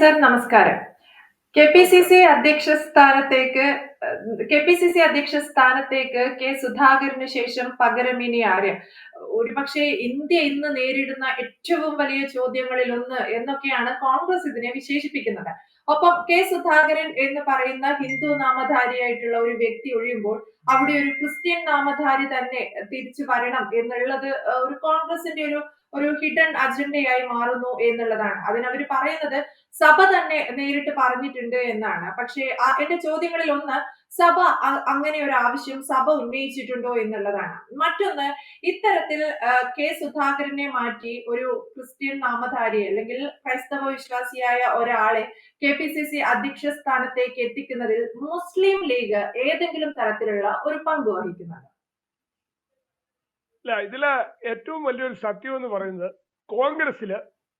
Sir നമസ്കാരം. K P C C അധ്യക്ഷ സ്ഥാനത്തേക്ക് കെ പി സി സി അധ്യക്ഷ സ്ഥാനത്തേക്ക് കെ സുധാകരന് ശേഷം പകരം ഇനി ആര്? ഒരുപക്ഷെ ഇന്ത്യ ഇന്ന് നേരിടുന്ന ഏറ്റവും വലിയ ചോദ്യങ്ങളിൽ ഒന്ന് എന്നൊക്കെയാണ് കോൺഗ്രസ് ഇതിനെ വിശേഷിപ്പിക്കുന്നത്. ഒപ്പം കെ സുധാകരൻ എന്ന് പറയുന്ന ഹിന്ദു നാമധാരിയായിട്ടുള്ള ഒരു വ്യക്തി ഒഴിയുമ്പോൾ അവിടെ ഒരു ക്രിസ്ത്യൻ നാമധാരി തന്നെ തിരിച്ചു വരണം എന്നുള്ളത് ഒരു കോൺഗ്രസിന്റെ ഒരു ഒരു ഹിഡൻ അജണ്ടയായി മാറുന്നു എന്നുള്ളതാണ്. അതിനവർ പറയുന്നത് സഭ തന്നെ നേരിട്ട് പറഞ്ഞിട്ടുണ്ട് എന്നാണ്. പക്ഷേ എന്റെ ചോദ്യങ്ങളിൽ ഒന്ന് സഭ അങ്ങനെ ഒരു ആവശ്യം സഭ ഉന്നയിച്ചിട്ടുണ്ടോ എന്നുള്ളതാണ്. മറ്റൊന്ന് ഇത്തരത്തിൽ കെ സുധാകരനെ മാറ്റി ഒരു ക്രിസ്ത്യൻ നാമധാരി അല്ലെങ്കിൽ ക്രൈസ്തവ വിശ്വാസിയായ ഒരാളെ കെ പി സി സി അധ്യക്ഷ സ്ഥാനത്തേക്ക് എത്തിക്കുന്നതിൽ മുസ്ലിം ലീഗ് ഏതെങ്കിലും തരത്തിലുള്ള ഒരു പങ്ക് വഹിക്കുന്നുണ്ട്. ഇല്ല ഇതിൽ ഏറ്റവും വലിയൊരു സത്യം എന്ന് പറയുന്നത് കോൺഗ്രസ്സിൽ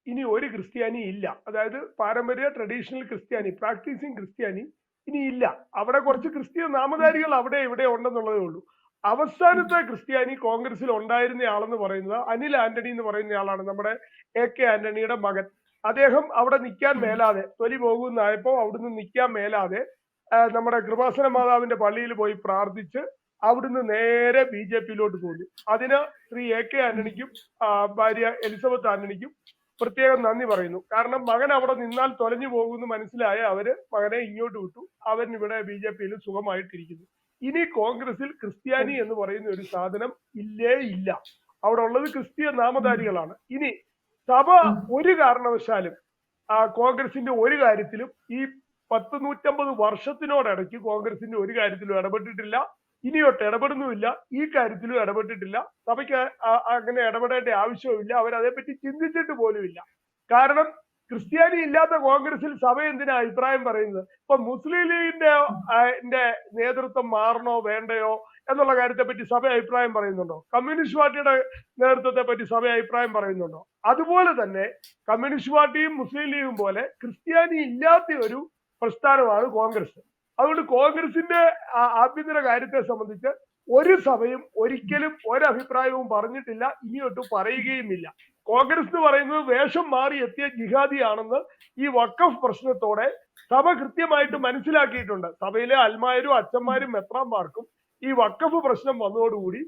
ഇനി ഒരു ക്രിസ്ത്യാനി ഇല്ല. അതായത് പാരമ്പര്യ ട്രഡീഷണൽ ക്രിസ്ത്യാനി പ്രാക്ടീസിങ് ക്രിസ്ത്യാനി ഇനി ഇല്ല. അവിടെ കുറച്ച് ക്രിസ്ത്യൻ നാമധാരികൾ അവിടെ ഇവിടെ ഉണ്ടെന്നുള്ളതേ ഉള്ളൂ. അവസാനത്തെ ക്രിസ്ത്യാനി കോൺഗ്രസിൽ ഉണ്ടായിരുന്ന ആളെന്ന് പറയുന്നത് അനിൽ ആന്റണി എന്ന് പറയുന്ന ആളാണ് നമ്മുടെ എ കെ ആന്റണിയുടെ മകൻ. അദ്ദേഹം അവിടെ നിൽക്കാൻ മേലാതെ തൊലി പോകുന്നായപ്പോ അവിടുന്ന് നിൽക്കാൻ മേലാതെ നമ്മുടെ കൃപാസന മാതാവിന്റെ പള്ളിയിൽ പോയി പ്രാർത്ഥിച്ച് അവിടുന്ന് നേരെ ബി ജെ പിയിലോട്ട് പോന്നു അതിന് ശ്രീ എ കെ ആന്റണിക്കും ഭാര്യ എലിസബത്ത് ആന്റണിക്കും പ്രത്യേകം നന്ദി പറയുന്നു. കാരണം മകൻ അവിടെ നിന്നാൽ തൊലഞ്ഞു പോകുമെന്ന് മനസ്സിലായ അവർ മകനെ ഇങ്ങോട്ട് വിട്ടു. അവൻ ഇവിടെ ബി ജെ പിയിൽ സുഖമായിട്ടിരിക്കുന്നു. ഇനി കോൺഗ്രസിൽ ക്രിസ്ത്യാനി എന്ന് പറയുന്ന ഒരു സാധനം ഇല്ലേ ഇല്ല. അവിടെ ഉള്ളത് ക്രിസ്തീയ നാമധാരികളാണ്. ഇനി സഭ ഒരു കാരണവശാലും കോൺഗ്രസിന്റെ ഒരു കാര്യത്തിലും ഈ പത്ത് നൂറ്റമ്പത് വർഷത്തിനോടടക്ക് കോൺഗ്രസിന്റെ ഒരു കാര്യത്തിലും ഇടപെട്ടിട്ടില്ല. ഇനിയൊട്ട് ഇടപെടുന്നുമില്ല. ഈ കാര്യത്തിലും ഇടപെട്ടിട്ടില്ല. സഭയ്ക്ക് അങ്ങനെ ഇടപെടേണ്ട ആവശ്യവുമില്ല. അവർ അതേപ്പറ്റി ചിന്തിച്ചിട്ട് പോലുമില്ല. കാരണം ക്രിസ്ത്യാനി ഇല്ലാത്ത കോൺഗ്രസിൽ സഭ എന്തിനാ അഭിപ്രായം പറയുന്നത്? ഇപ്പൊ മുസ്ലിം ലീഗിന്റെ നേതൃത്വം മാറണോ വേണ്ടയോ എന്നുള്ള കാര്യത്തെ പറ്റി സഭ അഭിപ്രായം പറയുന്നുണ്ടോ? കമ്മ്യൂണിസ്റ്റ് പാർട്ടിയുടെ നേതൃത്വത്തെ പറ്റി സഭ അഭിപ്രായം പറയുന്നുണ്ടോ? അതുപോലെ തന്നെ കമ്മ്യൂണിസ്റ്റ് പാർട്ടിയും മുസ്ലിം ലീഗും പോലെ ക്രിസ്ത്യാനി ഇല്ലാത്ത ഒരു പ്രസ്ഥാനമാണ് കോൺഗ്രസ്. അതുകൊണ്ട് കോൺഗ്രസിന്റെ ആഭ്യന്തര കാര്യത്തെ സംബന്ധിച്ച് ഒരു സഭയും ഒരിക്കലും ഒരഭിപ്രായവും പറഞ്ഞിട്ടില്ല ഇനിയൊട്ടും പറയുകയുമില്ല. കോൺഗ്രസ് എന്ന് പറയുന്നത് വേഷം മാറി എത്തിയ ജിഹാദിയാണെന്ന് ഈ വക്കഫ് പ്രശ്നത്തോടെ സഭ കൃത്യമായിട്ട് മനസ്സിലാക്കിയിട്ടുണ്ട്. സഭയിലെ അൽമാരും അച്ഛന്മാരും മെത്രാന്മാർക്കും ഈ വക്കഫ് പ്രശ്നം വന്നതോടുകൂടി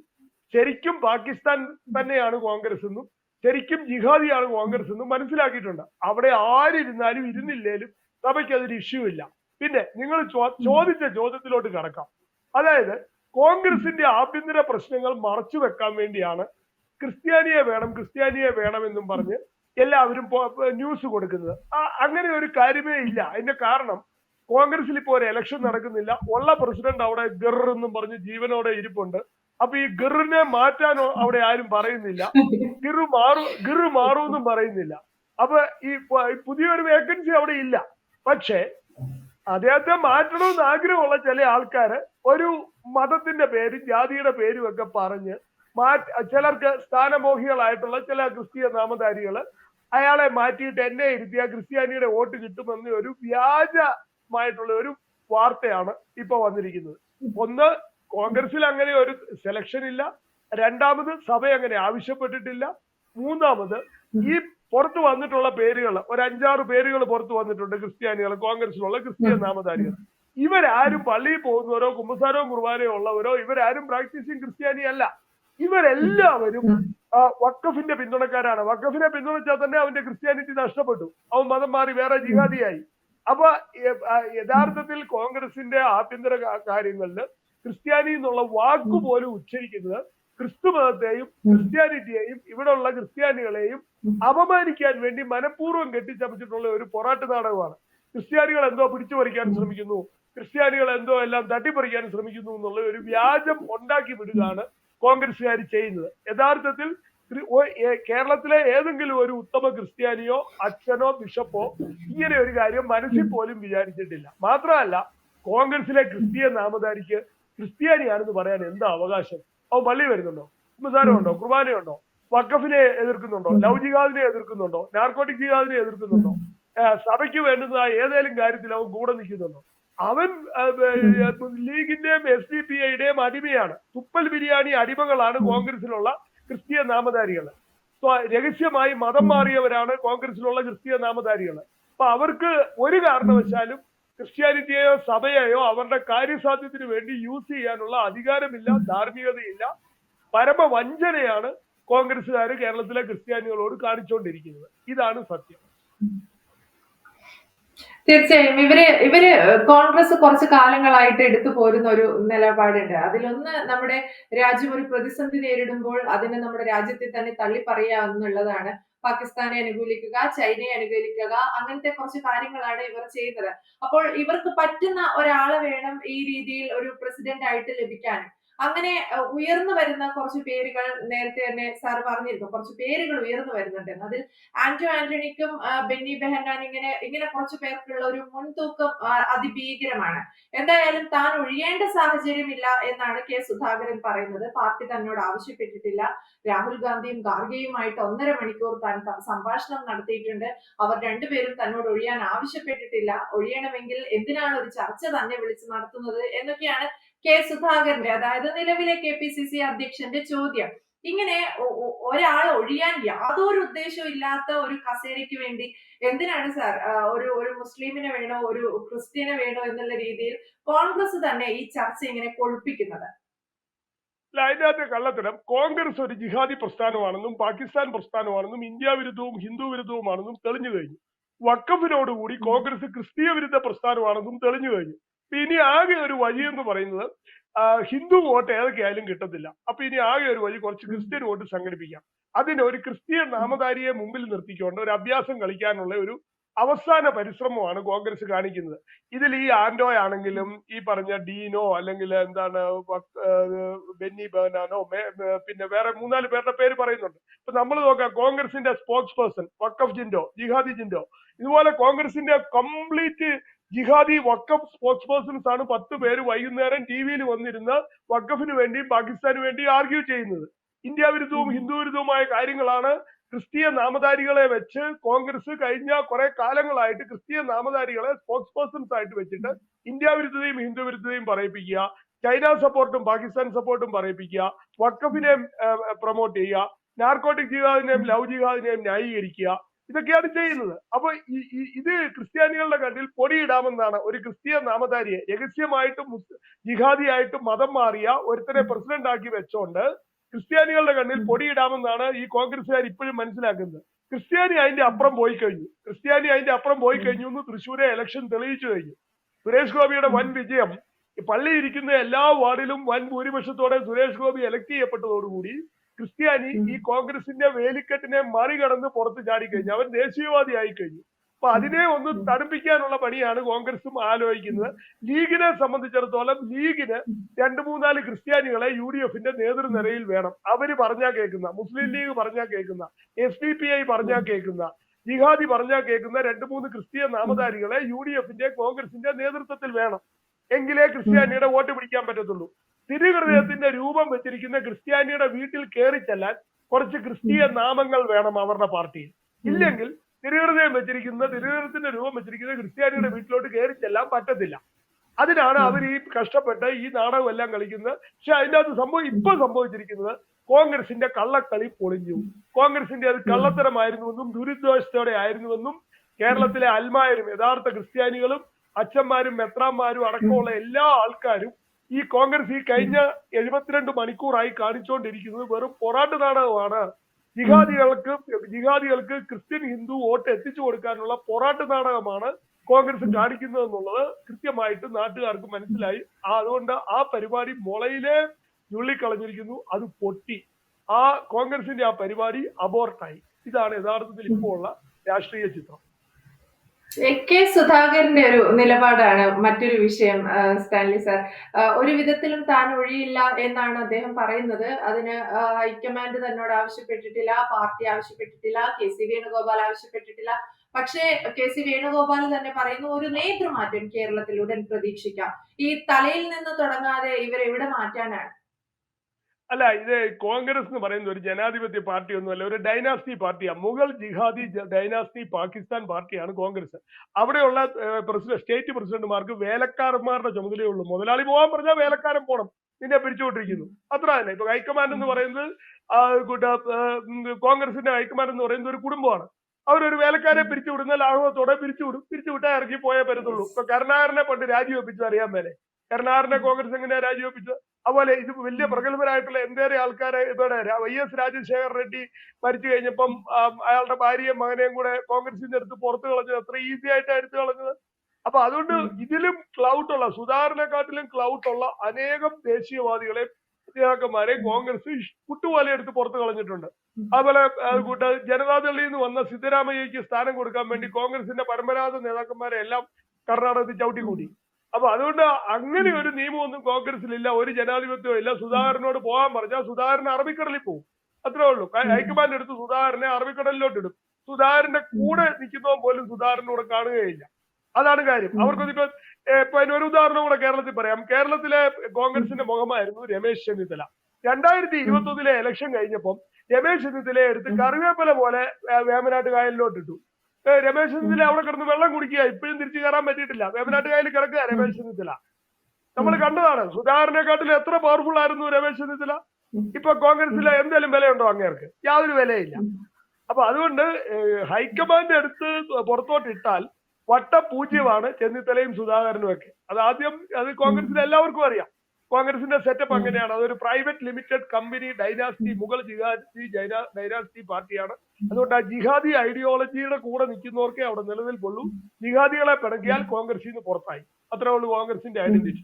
ശരിക്കും പാകിസ്ഥാൻ തന്നെയാണ് കോൺഗ്രസ് എന്നും ശരിക്കും ജിഹാദിയാണ് കോൺഗ്രസ് എന്നും മനസ്സിലാക്കിയിട്ടുണ്ട്. അവിടെ ആരിരുന്നാലും ഇരുന്നില്ലേലും സഭയ്ക്ക് അതൊരു ഇഷ്യൂ ഇല്ല. പിന്നെ നിങ്ങൾ ചോദിച്ച ചോദ്യത്തിലോട്ട് കടക്കാം. അതായത് കോൺഗ്രസിന്റെ ആഭ്യന്തര പ്രശ്നങ്ങൾ മറച്ചു വെക്കാൻ വേണ്ടിയാണ് ക്രിസ്ത്യാനിയെ വേണം ക്രിസ്ത്യാനിയെ വേണമെന്നും പറഞ്ഞ് എല്ലാവരും ന്യൂസ് കൊടുക്കുന്നത്. അങ്ങനെ ഒരു കാര്യമേ ഇല്ല. അതിന്റെ കാരണം കോൺഗ്രസിൽ ഇപ്പോൾ ഒരു ഇലക്ഷൻ നടക്കുന്നില്ല. ഉള്ള പ്രസിഡന്റ് അവിടെ ഗർ എന്നും പറഞ്ഞ് ജീവനോടെ ഇരിപ്പുണ്ട്. അപ്പൊ ഈ ഗറിനെ മാറ്റാനോ അവിടെ ആരും പറയുന്നില്ല. ഗിറു മാറു ഗിറു മാറൂന്നും പറയുന്നില്ല. അപ്പൊ ഈ പുതിയൊരു വേക്കൻസി അവിടെ ഇല്ല. പക്ഷേ അദ്ദേഹത്തെ മാറ്റണമെന്ന് ആഗ്രഹമുള്ള ചില ആൾക്കാര് ഒരു മതത്തിന്റെ പേരും ജാതിയുടെ പേരും ഒക്കെ പറഞ്ഞ് മാറ്റ ചിലർക്ക് സ്ഥാനമോഹികളായിട്ടുള്ള ചില ക്രിസ്തീയ നാമധാരികൾ അയാളെ മാറ്റിയിട്ട് എന്നെ ഇരുത്തിയ ക്രിസ്ത്യാനിയുടെ വോട്ട് കിട്ടുമെന്ന് ഒരു വ്യാജമായിട്ടുള്ള ഒരു വാർത്തയാണ് ഇപ്പൊ വന്നിരിക്കുന്നത്. ഒന്ന് കോൺഗ്രസിൽ അങ്ങനെ ഒരു സെലക്ഷൻ ഇല്ല. രണ്ടാമത് സഭ അങ്ങനെ ആവശ്യപ്പെട്ടിട്ടില്ല. മൂന്നാമത് ഈ പുറത്ത് വന്നിട്ടുള്ള പേരുകൾ ഒരു അഞ്ചാറ് പേരുകൾ പുറത്ത് വന്നിട്ടുണ്ട് ക്രിസ്ത്യാനികൾ കോൺഗ്രസിലുള്ള ക്രിസ്ത്യൻ നാമധാരികൾ. ഇവരാരും പള്ളിയിൽ പോകുന്നവരോ കുമ്പസാരോ കുർബാനയോ ഉള്ളവരോ ഇവരാരും പ്രാക്ടീസിങ് ക്രിസ്ത്യാനി അല്ല. ഇവരെല്ലാവരും വക്കഫിന്റെ പിന്തുണക്കാരാണ്. വക്കഫിനെ പിന്തുണച്ചാൽ തന്നെ അവന്റെ ക്രിസ്ത്യാനിറ്റി നഷ്ടപ്പെട്ടു. അവൻ മതം മാറി വേറെ ജിഹാദിയായി. അപ്പൊ യഥാർത്ഥത്തിൽ കോൺഗ്രസിന്റെ ആഭ്യന്തര കാര്യങ്ങളിൽ കാര്യങ്ങളിൽ ക്രിസ്ത്യാനി എന്നുള്ള വാക്കുപോലും ഉച്ചരിക്കുന്നത് ക്രിസ്തു മതത്തെയും ക്രിസ്ത്യാനിറ്റിയെയും ഇവിടെയുള്ള ക്രിസ്ത്യാനികളെയും അപമാനിക്കാൻ വേണ്ടി മനഃപൂർവം കെട്ടിച്ചമച്ചിട്ടുള്ള ഒരു പോരാട്ട നാടകമാണ്. ക്രിസ്ത്യാനികൾ എന്തോ പിടിച്ചു പറിക്കാൻ ശ്രമിക്കുന്നു. ക്രിസ്ത്യാനികൾ എന്തോ എല്ലാം തട്ടിപ്പറിക്കാൻ ശ്രമിക്കുന്നു എന്നുള്ള ഒരു വ്യാജം ഉണ്ടാക്കി വിടുകയാണ് കോൺഗ്രസ്സുകാർ ചെയ്യുന്നത്. യഥാർത്ഥത്തിൽ കേരളത്തിലെ ഏതെങ്കിലും ഒരു ഉത്തമ ക്രിസ്ത്യാനിയോ അച്ഛനോ ബിഷപ്പോ ഇങ്ങനെ ഒരു കാര്യം മനസ്സിൽ പോലും വിചാരിച്ചിട്ടില്ല. മാത്രമല്ല കോൺഗ്രസിലെ ക്രിസ്തീയ നാമധാരിക്ക് ക്രിസ്ത്യാനിയാണെന്ന് പറയാൻ എന്താ അവകാശം? അവൻ പള്ളി വരുന്നുണ്ടോ? ഉണ്ടോ കുർബാനയുണ്ടോ? വക്കഫിനെ എതിർക്കുന്നുണ്ടോ? ലവ് ജിഹാദിനെ എതിർക്കുന്നുണ്ടോ? നാർക്കോട്ടിക് ജിഹാദിനെ എതിർക്കുന്നുണ്ടോ? സഭയ്ക്ക് വേണ്ടുന്ന ഏതെങ്കിലും കാര്യത്തിൽ അവൻ കൂടെ നിൽക്കുന്നുണ്ടോ? അവൻ ലീഗിന്റെയും എസ് ഡി പി ഐയുടെയും അടിമയാണ്. തുപ്പൽ ബിരിയാണി അടിമകളാണ് കോൺഗ്രസിലുള്ള ക്രിസ്തീയ നാമധാരികൾ. രഹസ്യമായി മതം മാറിയവരാണ് കോൺഗ്രസിലുള്ള ക്രിസ്തീയ നാമധാരികൾ. അപ്പൊ അവർക്ക് ഒരു കാരണവശാലും ക്രിസ്ത്യാനിറ്റിയെയോ സഭയെയോ അവരുടെ കാര്യസാധ്യത്തിന് വേണ്ടി യൂസ് ചെയ്യാനുള്ള അധികാരമില്ല ധാർമ്മികതയില്ല. പരമവഞ്ചനയാണ് കോൺഗ്രസ്സുകാർ കേരളത്തിലെ ക്രിസ്ത്യാനികളോട് കാണിച്ചുകൊണ്ടിരിക്കുന്നത്. ഇതാണ് സത്യം. തീർച്ചയായും. ഇവർ ഇവർ കോൺഗ്രസ് കുറച്ച് കാലങ്ങളായിട്ട് എടുത്തു പോരുന്ന ഒരു നിലപാടുണ്ട്. അതിലൊന്ന് നമ്മുടെ രാജ്യം ഒരു പ്രതിസന്ധി നേരിടുമ്പോൾ അതിനെ നമ്മുടെ രാജ്യത്തെ തന്നെ തള്ളി പറയാ എന്നുള്ളതാണ് പാകിസ്ഥാനെ അനുകൂലിക്കുക ചൈനയെ അനുകൂലിക്കുക അങ്ങനത്തെ കുറച്ച് കാര്യങ്ങളാണ് ഇവർ ചെയ്യുന്നത്. അപ്പോൾ ഇവർക്ക് പറ്റുന്ന ഒരാളെ വേണം ഈ രീതിയിൽ ഒരു പ്രസിഡന്റ് ആയിട്ട് ലഭിക്കാൻ. അങ്ങനെ ഉയർന്നു വരുന്ന കുറച്ച് പേരുകൾ നേരത്തെ തന്നെ സാർ പറഞ്ഞിരുന്നു. കുറച്ച് പേരുകൾ ഉയർന്നു വരുന്നുണ്ട്. അതിൽ ആന്റോ ആന്റണിക്കും ബെന്നി ബെഹന്നാൻ ഇങ്ങനെ ഇങ്ങനെ കുറച്ച് പേർക്കുള്ള ഒരു മുൻതൂക്കം അതിഭീകരമാണ്. എന്തായാലും താൻ ഒഴിയേണ്ട സാഹചര്യമില്ല എന്നാണ് കെ സുധാകരൻ പറയുന്നത്. പാർട്ടി തന്നോട് ആവശ്യപ്പെട്ടിട്ടില്ല. രാഹുൽ ഗാന്ധിയും ഖാർഗെയുമായിട്ട് ഒന്നര മണിക്കൂർ താൻ സംഭാഷണം നടത്തിയിട്ടുണ്ട്. അവർ രണ്ടുപേരും തന്നോട് ഒഴിയാൻ ആവശ്യപ്പെട്ടിട്ടില്ല. ഒഴിയണമെങ്കിൽ എന്തിനാണ് ഒരു ചർച്ച തന്നെ വിളിച്ച് നടത്തുന്നത് എന്നൊക്കെയാണ് കെ സുധാകരന്റെ അതായത് നിലവിലെ കെ പി സി സി അധ്യക്ഷന്റെ ചോദ്യം. ഇങ്ങനെ ഒരാൾ ഒഴിയാൻ യാതൊരു ഉദ്ദേശവും ഇല്ലാത്ത ഒരു കസേരയ്ക്ക് വേണ്ടി എന്തിനാണ് സാർ ഒരു ഒരു മുസ്ലിമിനെ വേണോ ഒരു ക്രിസ്ത്യനെ വേണോ എന്നുള്ള രീതിയിൽ കോൺഗ്രസ് തന്നെ ഈ ചർച്ച ഇങ്ങനെ കൊഴുപ്പിക്കുന്നത്? അല്ല കള്ളത്തരം. കോൺഗ്രസ് ഒരു ജിഹാദി പ്രസ്ഥാനമാണെന്നും പാകിസ്ഥാൻ പ്രസ്ഥാനമാണെന്നും ഇന്ത്യ വിരുദ്ധവും ഹിന്ദു വിരുദ്ധവുമാണെന്നും തെളിഞ്ഞു കഴിഞ്ഞു. വക്കഫിനോടുകൂടി കോൺഗ്രസ് ക്രിസ്തീയ വിരുദ്ധ പ്രസ്ഥാനമാണെന്നും തെളിഞ്ഞു കഴിഞ്ഞു. ഇനി ആകെ ഒരു വഴി എന്ന് പറയുന്നത് ഹിന്ദു വോട്ട് ഏതൊക്കെയായാലും കിട്ടത്തില്ല. അപ്പൊ ഇനി ആകെ ഒരു വഴി കുറച്ച് ക്രിസ്ത്യൻ വോട്ട് സംഘടിപ്പിക്കാം. അതിന് ഒരു ക്രിസ്ത്യൻ നാമധാരിയെ മുമ്പിൽ നിർത്തിക്കൊണ്ട് ഒരു അഭ്യാസം കളിക്കാനുള്ള ഒരു അവസാന പരിശ്രമമാണ് കോൺഗ്രസ് കാണിക്കുന്നത്. ഇതിൽ ഈ ആന്റോ ആണെങ്കിലും ഈ പറഞ്ഞ ഡീനോ അല്ലെങ്കിൽ എന്താണ് ബെന്നി ബേനാനോ പിന്നെ വേറെ മൂന്നാൽ പേരുടെ പേര് പറയുന്നുണ്ട്. ഇപ്പൊ നമ്മൾ നോക്കാം കോൺഗ്രസിന്റെ സ്പോക്സ് പേഴ്സൺ വക്കഫ് ജിൻഡോ ജിഹാദി ജിൻഡോ. ഇതുപോലെ കോൺഗ്രസിന്റെ കംപ്ലീറ്റ് ജിഹാദി വക്കഫ് സ്പോക്സ് പേഴ്സൺസ് ആണ് പത്ത് പേര് വൈകുന്നേരം ടി വിയിൽ വന്നിരുന്ന് വക്കഫിന് വേണ്ടി പാകിസ്ഥാന് വേണ്ടി ആർഗ്യൂ ചെയ്യുന്നത്. ഇന്ത്യ വിരുദ്ധവും ഹിന്ദു വിരുദ്ധവുമായ കാര്യങ്ങളാണ് ക്രിസ്തീയ നാമധാരികളെ വെച്ച് കോൺഗ്രസ് കഴിഞ്ഞ കുറെ കാലങ്ങളായിട്ട് ക്രിസ്തീയ നാമധാരികളെ സ്പോക്സ് പേഴ്സൺസ് ആയിട്ട് വെച്ചിട്ട് ഇന്ത്യ വിരുദ്ധതയും ഹിന്ദു വിരുദ്ധതയും പറയിപ്പിക്കുക ചൈന സപ്പോർട്ടും പാകിസ്ഥാൻ സപ്പോർട്ടും പറയിപ്പിക്കുക വക്കഫിനെ പ്രൊമോട്ട് ചെയ്യുക നാർക്കോട്ടിക് ജിഹാദിനെയും ലവ് ജിഹാദിനെയും ന്യായീകരിക്കുക ഇതൊക്കെയാണ് ചെയ്യുന്നത്. അപ്പൊ ഇത് ക്രിസ്ത്യാനികളുടെ കണ്ണിൽ പൊടിയിടാമെന്നാണ് ഒരു ക്രിസ്തീയ നാമധാരിയെ രഹസ്യമായിട്ടും ജിഹാദിയായിട്ടും മതം മാറിയ ഒരുത്തരെ പ്രസിഡന്റ് ആക്കി വെച്ചോണ്ട് ക്രിസ്ത്യാനികളുടെ കണ്ണിൽ പൊടിയിടാമെന്നാണ് ഈ കോൺഗ്രസ്സുകാർ ഇപ്പോഴും മനസ്സിലാക്കുന്നത്. ക്രിസ്ത്യാനി അതിന്റെ അപ്പുറം പോയി കഴിഞ്ഞു. ക്രിസ്ത്യാനി അതിന്റെ അപ്പുറം പോയി കഴിഞ്ഞു എന്ന് തൃശ്ശൂരെ ഇലക്ഷൻ തെളിയിച്ചു കഴിഞ്ഞു. സുരേഷ് ഗോപിയുടെ വൻ വിജയം പള്ളി ഇരിക്കുന്ന എല്ലാ വാർഡിലും വൻ ഭൂരിപക്ഷത്തോടെ സുരേഷ് ഗോപി എലക്ട് ചെയ്യപ്പെട്ടതോടുകൂടി ക്രിസ്ത്യാനി ഈ കോൺഗ്രസിന്റെ വേലിക്കെട്ടിനെ മറികടന്ന് പുറത്ത് ചാടിക്കഴിഞ്ഞു. അവൻ ദേശീയവാദി ആയി കഴിഞ്ഞു. അപ്പൊ അതിനെ ഒന്ന് തണുപ്പിക്കാനുള്ള പണിയാണ് കോൺഗ്രസും ആലോചിക്കുന്നത്. ലീഗിനെ സംബന്ധിച്ചിടത്തോളം ലീഗിന് രണ്ട് മൂന്നാൽ ക്രിസ്ത്യാനികളെ യു ഡി എഫിന്റെ നേതൃനിരയിൽ വേണം. അവർ പറഞ്ഞാ കേൾക്കുന്ന മുസ്ലിം ലീഗ് പറഞ്ഞാ കേൾക്കുന്ന എസ് ഡി പി ഐ പറഞ്ഞാ കേൾക്കുന്ന ജിഹാദി പറഞ്ഞാ കേൾക്കുന്ന രണ്ട് മൂന്ന് ക്രിസ്തീയ നാമധാരികളെ യു ഡി എഫിന്റെ കോൺഗ്രസിന്റെ നേതൃത്വത്തിൽ വേണം. എങ്കിലേ ക്രിസ്ത്യാനിയുടെ വോട്ട് പിടിക്കാൻ പറ്റത്തുള്ളൂ. തിരുഹൃദയത്തിന്റെ രൂപം വെച്ചിരിക്കുന്ന ക്രിസ്ത്യാനിയുടെ വീട്ടിൽ കയറി ചെല്ലാൻ കുറച്ച് ക്രിസ്തീയ നാമങ്ങൾ വേണം അവരുടെ പാർട്ടിയിൽ. ഇല്ലെങ്കിൽ തിരുഹൃദയം വെച്ചിരിക്കുന്ന തിരുഹൃദയത്തിന്റെ രൂപം വെച്ചിരിക്കുന്ന ക്രിസ്ത്യാനിയുടെ വീട്ടിലോട്ട് കയറി ചെല്ലാൻ പറ്റത്തില്ല. അതിനാണ് അവർ ഈ കഷ്ടപ്പെട്ട് ഈ നാടകം എല്ലാം കളിക്കുന്നത്. പക്ഷെ അതിന്റെ അകത്ത് സംഭവം ഇപ്പൊ സംഭവിച്ചിരിക്കുന്നത് കോൺഗ്രസിന്റെ കള്ളക്കളി പൊളിഞ്ഞു. കോൺഗ്രസിന്റെ അത് കള്ളത്തരമായിരുന്നുവെന്നും ദുരിദ്വേഷത്തോടെ ആയിരുന്നുവെന്നും കേരളത്തിലെ അൽമായരും യഥാർത്ഥ ക്രിസ്ത്യാനികളും അച്ഛന്മാരും മെത്രാന്മാരും അടക്കമുള്ള എല്ലാ ആൾക്കാരും ഈ കോൺഗ്രസ് ഈ കഴിഞ്ഞ എഴുപത്തിരണ്ട് മണിക്കൂറായി കാണിച്ചുകൊണ്ടിരിക്കുന്നത് വെറും പൊറാട്ട് നാടകമാണ്. ജിഹാദികൾക്ക് ജിഹാദികൾക്ക് ക്രിസ്ത്യൻ ഹിന്ദു വോട്ട് എത്തിച്ചു കൊടുക്കാനുള്ള പോരാട്ട നാടകമാണ് കോൺഗ്രസ് കാണിക്കുന്നത് എന്നുള്ളത് കൃത്യമായിട്ട് നാട്ടുകാർക്ക് മനസ്സിലായി. അതുകൊണ്ട് ആ പരിപാടി മുളയിലെ ഞുള്ളിക്കളഞ്ഞിരിക്കുന്നു. അത് പൊട്ടി. ആ കോൺഗ്രസിന്റെ ആ പരിപാടി അബോർട്ടായി ഇതാണ് യഥാർത്ഥത്തിൽ ഇപ്പോൾ ഉള്ള രാഷ്ട്രീയ ചിത്രം. കെ സുധാകരന്റെ ഒരു നിലപാടാണ് മറ്റൊരു വിഷയം സ്റ്റാൻലി സാർ. ഒരു വിധത്തിലും താൻ ഒഴിയില്ല എന്നാണ് അദ്ദേഹം പറയുന്നത്. അതിന് ഹൈക്കമാൻഡ് തന്നോട് ആവശ്യപ്പെട്ടിട്ടില്ല പാർട്ടി ആവശ്യപ്പെട്ടിട്ടില്ല കെ സി വേണുഗോപാൽ ആവശ്യപ്പെട്ടിട്ടില്ല. പക്ഷേ കെ സി വേണുഗോപാൽ തന്നെ പറയുന്നു ഒരു നേതൃമാറ്റം കേരളത്തിൽ ഉടൻ പ്രതീക്ഷിക്കാം. ഈ തലയിൽ നിന്ന് തുടങ്ങാതെ ഇവരെവിടെ മാറ്റാനാണ്? അല്ല ഇത് കോൺഗ്രസ് എന്ന് പറയുന്ന ഒരു ജനാധിപത്യ പാർട്ടി ഒന്നുമല്ല ഒരു ഡൈനാസ്റ്റി പാർട്ടിയാണ്. മുഗൾ ജിഹാദി ഡൈനാസ്റ്റി പാകിസ്ഥാൻ പാർട്ടിയാണ് കോൺഗ്രസ്. അവിടെയുള്ള പ്രസിഡന്റ് സ്റ്റേറ്റ് പ്രസിഡന്റുമാർക്ക് വേലക്കാരന്മാരുടെ ചുമതലയുള്ളൂ മുതലാളി പോകാൻ പറഞ്ഞാൽ വേലക്കാരൻ പോണം. നിന്നെ പിരിച്ചുകൊണ്ടിരിക്കുന്നു അത്ര തന്നെ. ഇപ്പൊ ഹൈക്കമാൻഡ് എന്ന് പറയുന്നത് കോൺഗ്രസിന്റെ ഹൈക്കമാൻഡ് എന്ന് പറയുന്നത് ഒരു കുടുംബമാണ്. അവരൊരു വേലക്കാരെ പിരിച്ചുവിടുന്ന ലാഘവത്തോടെ പിരിച്ചുവിടും. പിരിച്ചുവിട്ടാൽ ഇറക്കി പോയേ പറ്റത്തുള്ളൂ. ഇപ്പൊ കരുണാകരനെ പണ്ട് രാജിവെപ്പിച്ചു അറിയാൻ മേലെ. കരുണാകരനെ കോൺഗ്രസ് എങ്ങനെയാ രാജിവെപ്പിച്ചത്? അതുപോലെ ഇത് വലിയ പ്രഗത്ഭരായിട്ടുള്ള എന്തേറെ ആൾക്കാരെ ഇതോടെ വൈ എസ് രാജശേഖർ റെഡ്ഡി മരിച്ചു കഴിഞ്ഞപ്പം അയാളുടെ ഭാര്യയും മകനെയും കൂടെ കോൺഗ്രസിന്റെ അടുത്ത് പുറത്തു കളഞ്ഞത് അത്ര ഈസി ആയിട്ട് എടുത്തു കളഞ്ഞത്. അപ്പൊ അതുകൊണ്ട് ഇതിലും ക്ലൗട്ട് ഉള്ള സുധാകരനെക്കാട്ടിലും ക്ലൗട്ട് ഉള്ള അനേകം ദേശീയവാദികളെ നേതാക്കന്മാരെ കോൺഗ്രസ് കുട്ടുപോലെ എടുത്ത് പുറത്തു കളഞ്ഞിട്ടുണ്ട്. അതുപോലെ കൂട്ട ജനതാദളിൽ നിന്ന് വന്ന സിദ്ധരാമയ്യക്ക് സ്ഥാനം കൊടുക്കാൻ വേണ്ടി കോൺഗ്രസിന്റെ പരമ്പരാഗത നേതാക്കന്മാരെ എല്ലാം കർണാടകത്തിൽ ചവിട്ടിക്കൂട്ടി അപ്പൊ അതുകൊണ്ട് അങ്ങനെ ഒരു നിയമമൊന്നും കോൺഗ്രസിലില്ല ഒരു ജനാധിപത്യവും ഇല്ല. സുധാകരനോട് പോകാൻ പറഞ്ഞാൽ സുധാകരൻ അറബിക്കടലിൽ പോകും. അത്രേ ഉള്ളൂ. ഹൈക്കമാൻഡ് എടുത്ത് സുധാകരനെ അറബിക്കടലിലോട്ട് ഇടും. സുധാകരന്റെ കൂടെ നിൽക്കുന്നവൻ പോലും സുധാകരനോട് കാണുകയില്ല. അതാണ് കാര്യം. അവർക്ക് ഇപ്പൊ ഇപ്പൊ അതിന് ഒരു ഉദാഹരണം കൂടെ കേരളത്തിൽ പറയാം. കേരളത്തിലെ കോൺഗ്രസിന്റെ മുഖമായിരുന്നു രമേശ് ചെന്നിത്തല. രണ്ടായിരത്തി ഇരുപത്തി ഒന്നിലെ ഇലക്ഷൻ കഴിഞ്ഞപ്പം രമേശ് ചെന്നിത്തലയെ എടുത്ത് കറിവേപ്പില പോലെ വേമനാട്ട് കായലിലോട്ട് ഇട്ടു രമേശ് ചെന്നിത്തല അവിടെ കിടന്ന് വെള്ളം കുടിക്കുക. ഇപ്പോഴും തിരിച്ചു കയറാൻ പറ്റിയിട്ടില്ല. വേമ്പനാട്ട് കായലിൽ കിടക്കുക രമേശ് ചെന്നിത്തല. നമ്മൾ കണ്ടതാണ്. സുധാകരനെക്കാട്ടിൽ എത്ര പവർഫുൾ ആയിരുന്നു രമേശ് ചെന്നിത്തല? ഇപ്പൊ കോൺഗ്രസിലെ എന്തെങ്കിലും വിലയുണ്ടോ അങ്ങേർക്ക്? യാതൊരു വിലയില്ല. അപ്പൊ അതുകൊണ്ട് ഹൈക്കമാൻഡ് എടുത്ത് പുറത്തോട്ട് ഇട്ടാൽ വട്ടപൂജ്യമാണ് ചെന്നിത്തലയും സുധാകരനും ഒക്കെ അത് ആദ്യം അത് കോൺഗ്രസിലെ എല്ലാവർക്കും അറിയാം. കോൺഗ്രസിന്റെ സെറ്റപ്പ് അങ്ങനെയാണ്. അതൊരു private limited company dynasty Mughal ജിഹാദി ഡൈനാസ്റ്റി പാർട്ടിയാണ്. അതുകൊണ്ട് ആ ജിഹാദി ഐഡിയോളജിയുടെ കൂടെ നിൽക്കുന്നവർക്കേ അവിടെ നിലനിൽപ്പുള്ളൂ. ജിഹാദികളെ പിണക്കിയാൽ കോൺഗ്രസിൽ നിന്ന് പുറത്തായി. അത്രേ ഉള്ളൂ കോൺഗ്രസിന്റെ ഐഡന്റിറ്റി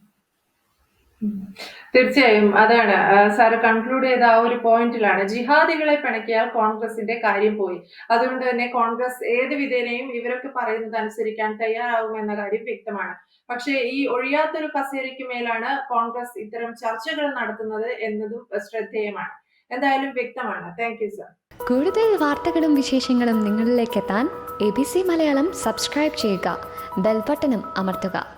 തീർച്ചയായും അതാണ്. സാർ കൺക്ലൂഡ് ചെയ്ത ആ ഒരു പോയിന്റിലാണ്. ജിഹാദികളെ പിണക്കിയാൽ കോൺഗ്രസിന്റെ കാര്യം പോയി. അതുകൊണ്ട് തന്നെ കോൺഗ്രസ് ഏത് വിധേനയും ഇവരൊക്കെ പറയുന്നത് അനുസരിക്കാൻ തയ്യാറാവുമെന്ന കാര്യം വ്യക്തമാണ്. പക്ഷേ ഈ ഒഴിയാത്തൊരു കസേരയ്ക്ക് മേലാണ് കോൺഗ്രസ് ഇത്തരം ചർച്ചകൾ നടത്തുന്നത് എന്നതും ശ്രദ്ധേയമാണ്. എന്തായാലും വ്യക്തമാണ്. താങ്ക് യു സർ കൂടുതൽ വാർത്തകളും വിശേഷങ്ങളും നിങ്ങളിലേക്ക് എത്താൻ A B C Malayalam subscribe ചെയ്യുക. ബെൽബട്ടനും അമർത്തുക.